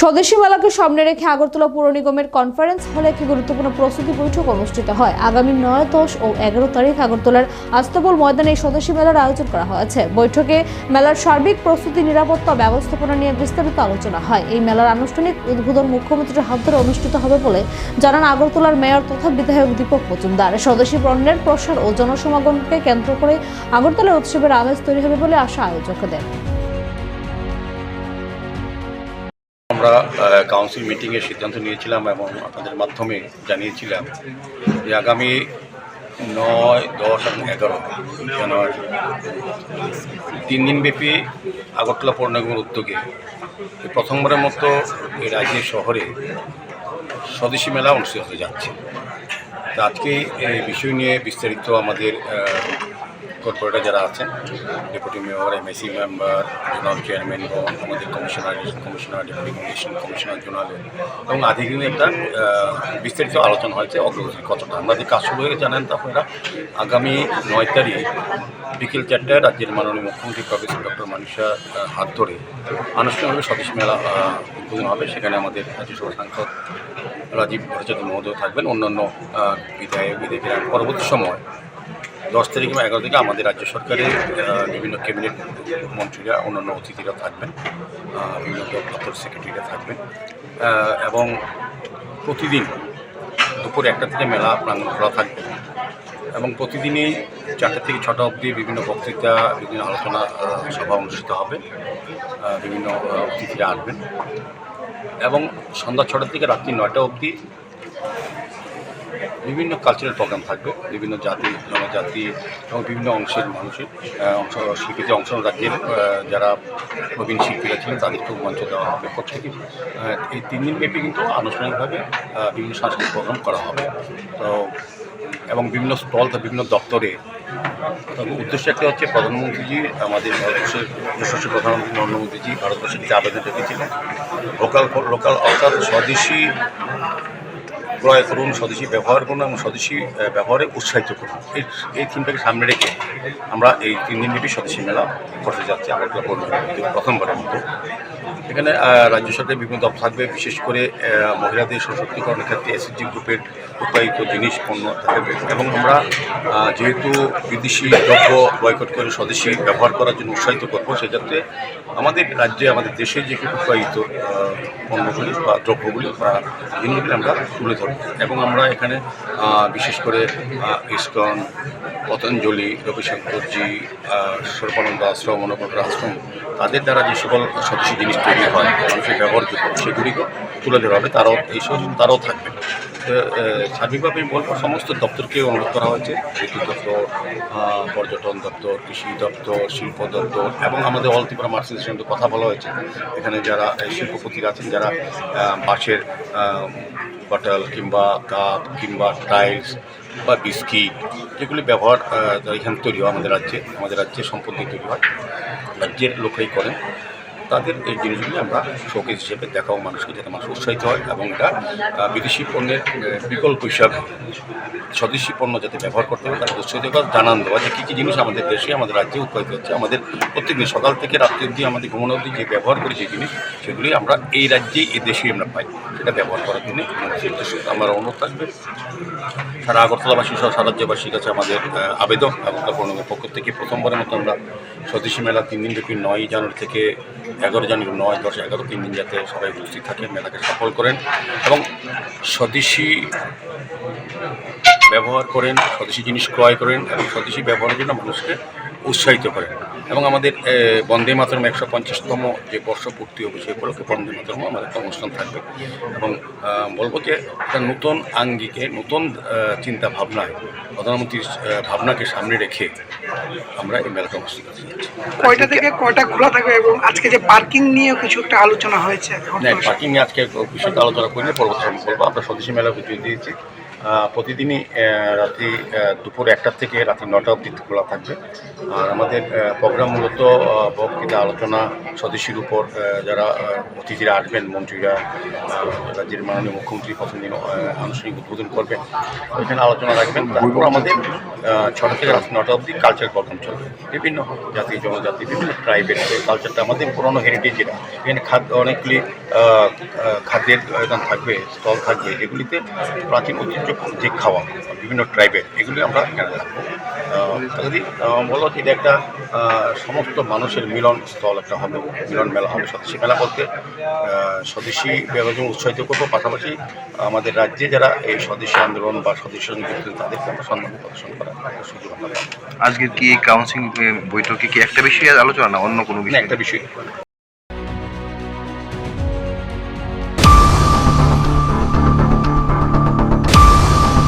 স্বদেশী মেলাকে সামনে রেখে আগরতলা পৌর নিগমের কনফারেন্স হলে একটি গুরুত্বপূর্ণ প্রস্তুতি বৈঠক অনুষ্ঠিত হয়। আগামী নয়, দশ ও এগারো তারিখ আগরতলার আস্তবল ময়দানে এই স্বদেশী মেলার আয়োজন করা হয়েছে। বৈঠকে মেলার সার্বিক প্রস্তুতি, নিরাপত্তা, ব্যবস্থাপনা নিয়ে বিস্তারিত আলোচনা হয়। এই মেলার আনুষ্ঠানিক উদ্বোধন মুখ্যমন্ত্রীর হাত ধরে অনুষ্ঠিত হবে বলে জানান আগরতলার মেয়র তথা বিধায়ক দীপক মজুমদার। স্বদেশী পণ্যের প্রসার ও জনসমাগমকে কেন্দ্র করে আগরতলা উৎসবের আমেজ তৈরি হবে বলে আশা আয়োজকদের। আমরা কাউন্সিল মিটিংয়ে সিদ্ধান্ত নিয়েছিলাম এবং আপনাদের মাধ্যমে জানিয়েছিলাম যে আগামী নয়, দশ এবং এগারো জানুয়ারি তিন দিনব্যাপী আগরতলা পৌর নিগমের উদ্যোগে প্রথমবারের মতো এই রাজ্যের শহরে স্বদেশী মেলা অনুষ্ঠিত হতে যাচ্ছে। আজকে এই বিষয় নিয়ে বিস্তারিত আমাদের কর্পোরেটর যারা আছেন deputy mayor MAC member zonal chairman এবং আমাদের commissioner commissioner deputy commission commissioner zonal এবং আধিকারিক একটা বিস্তারিত আলোচনা হয়েছে অগ্রগতির কথাটা আমরা যে কাজ শুরু হয়ে জানেন, তারপরে আগামী নয় তারিখ বিকেল চারটায় রাজ্যের মাননীয় মুখ্যমন্ত্রী প্রফেসর ডক্টর মানিষা হাত ধরে আনুষ্ঠানিকভাবে স্বদেশ মেলা উদ্বোধন হবে। সেখানে আমাদের রাজ্যসভা সাংসদ রাজীব ভট্টাচার্য মহোদয় থাকবেন। অন্যান্য বিধায়ক, বিধায়কেরা পরবর্তী সময় দশ তারিখ বা এগারো তারিখে আমাদের রাজ্য সরকারের বিভিন্ন ক্যাবিনেট মন্ত্রীরা, অন্যান্য অতিথিরা থাকবেন বিভিন্ন দপ্তর সেক্রেটারিরা থাকবেন এবং প্রতিদিন দুপুর একটা থেকে মেলা প্রাঙ্গণ খোলা থাকবে। এবং প্রতিদিনই চারটে থেকে ছটা অবধি বিভিন্ন বক্তৃতা, বিভিন্ন আলোচনা সভা অনুষ্ঠিত হবে বিভিন্ন অতিথিরা আসবেন। এবং সন্ধ্যা ছটা থেকে রাত্রি নয়টা অবধি বিভিন্ন কালচারাল প্রোগ্রাম থাকবে, বিভিন্ন জাতি, জনজাতি এবং বিভিন্ন অংশের মানুষের অংশ শিল্পীতে অংশ রাজ্যের যারা প্রবীণ শিল্পীরা ছিলেন তাদেরকেও মঞ্চ দেওয়া হবে। প্রত্যেকে এই তিন দিনব্যাপী কিন্তু আনুষ্ঠানিকভাবে বিভিন্ন সাংস্কৃতিক প্রোগ্রাম করা হবে। তো, এবং বিভিন্ন স্টল বিভিন্ন দপ্তরে উদ্দেশ্য একটা হচ্ছে প্রধানমন্ত্রীজি, আমাদের ভারতবর্ষের যশস্বী প্রধানমন্ত্রী নরেন্দ্র মোদীজি ভারতবর্ষের যে আবেদন রেখেছিলেন। লোকাল লোকাল অর্থাৎ স্বদেশি ক্রয় করুন স্বদেশি ব্যবহার করুন এবং স্বদেশি ব্যবহারে উৎসাহিত করুন। এই এই থিমটাকে সামনে রেখে আমরা এই তিন দিনব্যাপী স্বদেশি মেলা করতে যাচ্ছি আগরতলা পৌর প্রথমবারের মতো। এখানে রাজ্য সরকারের বিভিন্ন দপ্তর থাকবে, বিশেষ করে মহিলাদের সশক্তিকরণের ক্ষেত্রে এসএসজি গ্রুপের উৎপাদিত জিনিস, পণ্য থাকবে। এবং আমরা যেহেতু বিদেশি দ্রব্য বয়কট করে স্বদেশি ব্যবহার করার জন্য উৎসাহিত করব, সেক্ষেত্রে আমাদের রাজ্যে, আমাদের দেশে যে উৎপাদিত পণ্যগুলি বা দ্রব্যগুলি বা জিনিসগুলি আমরা তুলে ধরি। এবং আমরা এখানে বিশেষ করে ইস্কন, পতঞ্জলি রবিশঙ্করজি সর্বানন্দ আশ্রম মনোকর আশ্রম, তাদের দ্বারা যে সকল স্বদেশী জিনিস তৈরি হয়, মানুষের ব্যবহারযোগ্য সেগুলিকে তুলে ধরা হবে, তারাও এইসব তারাও থাকবে। সার্বিকভাবে বলব, সমস্ত দপ্তরকে অনুরোধ করা হয়েছে, বিদ্যুৎ দপ্তর পর্যটন দপ্তর, কৃষি দপ্তর, শিল্প দপ্তর, এবং আমাদের অল ত্রিপুরা সঙ্গে কথা বলা হয়েছে। এখানে যারা শিল্পপতিরা আছেন যারা বাঁশের বটল কিংবা কাপ কিংবা টাইলস বা বিস্কিট যেগুলি ব্যবহার এখানে তৈরি হয় আমাদের রাজ্যে আমাদের রাজ্যে সম্পত্তি তৈরি হয়, রাজ্যের লোকরাই করেন। তাদের এই জিনিসগুলি আমরা শোকেস হিসেবে দেখাও মানুষকে যাতে মানুষ উৎসাহিত হয় এবং এটা বিদেশি পণ্যের বিকল্প হিসাবে স্বদেশি পণ্য যাতে ব্যবহার করতে হবে তাদের উৎসাহিত করা জানান দেওয়া যে কী কী জিনিস আমাদের দেশে, আমাদের রাজ্যে উৎপাদিত হচ্ছে। আমাদের প্রত্যেকদিন সকাল থেকে রাত্রি অবধি আমাদের ঘুমানো অবধি যে ব্যবহার করি যে জিনিস, সেগুলি আমরা এই রাজ্যেই এই দেশেই আমরা পাই। সেটা ব্যবহার করার জন্য আমার অনুরোধ থাকবে, সারা আগরতলাবাসী সহ সারা রাজ্যবাসীর কাছে আমাদের আবেদন। আগরতলা পৌরনিগমের পক্ষ থেকে প্রথমবারের মতো আমরা স্বদেশী মেলা তিন দিন ব্যাপী নয় জানুয়ারি থেকে এগারো জানুয়ারি নয়, দশ, এগারো, তিন দিন যাতে সবাই উপস্থিত থাকেন মেলাকে সফল করেন এবং স্বদেশী ব্যবহার করেন, স্বদেশী জিনিস ক্রয় করেন এবং স্বদেশী ব্যবহারের জন্য মানুষকে উৎসাহিত করেন। এবং আমাদের বন্দে মাতরম একশো পঞ্চাশতম যে বর্ষপূর্তি হবে সেই উপলক্ষে বন্দে মাতরম আমাদের একটা অনুষ্ঠান থাকবে। এবং বলব যে একটা নতুন আঙ্গিকে নতুন চিন্তা ভাবনায় প্রধানমন্ত্রীর ভাবনাকে সামনে রেখে আমরা এই মেলাটা অনুষ্ঠিত করতে যাচ্ছি। কয়টা থেকে কয়টা খোলা থাকবে এবং আজকে যে পার্কিং নিয়ে কিছু একটা আলোচনা হয়েছে? না পার্কিং নিয়ে আজকে বিষয়টা আলোচনা করিনি পরবর্তী বলব। আমরা স্বদেশী মেলা বুঝিয়ে দিয়েছি প্রতিদিনই রাত্রি দুপুর একটার থেকে রাত্রি নটা অবধি খোলা থাকবে। আর আমাদের প্রোগ্রাম মূলত বক্তৃতা আলোচনা স্বদেশীর উপর যারা অতিথিরা আসবেন, মন্ত্রীরা রাজ্যের মাননীয় মুখ্যমন্ত্রী প্রথম দিন আনুষ্ঠানিক উদ্বোধন করবেন। ওইখানে আলোচনা রাখবেন। তারপর আমাদের ছটা থেকে রাত্রি নটা অবধি কালচার প্রোগ্রাম চলবে। বিভিন্ন জাতি, জনজাতি, বিভিন্ন ট্রাইবের কালচারটা আমাদের পুরনো হেরিটেজ যেটা এখানে খাদ্য অনেকগুলি খাদ্যের থাকবে, স্টল থাকবে, যেগুলিতে প্রাচীন ঐতিহ্য যে খাওয়া বিভিন্ন ট্রাইবের এগুলি আমরা এখানে রাখব। যদি বলো যে এটা একটা সমস্ত মানুষের মিলন স্থল একটা হবে মিলন মেলা হবে স্বদেশী মেলা বলতে স্বদেশী ব্যবসা উৎসাহিত করব। পাশাপাশি আমাদের রাজ্যে যারা এই স্বদেশী আন্দোলন বা স্বদেশী তাদেরকে আমরা সম্মান প্রদর্শন করার সুযোগ আজকের কি কাউন্সিলিং বৈঠকে কি একটা বিষয়ে আলোচনা না অন্য কোনো বিষয়? একটা বিষয়।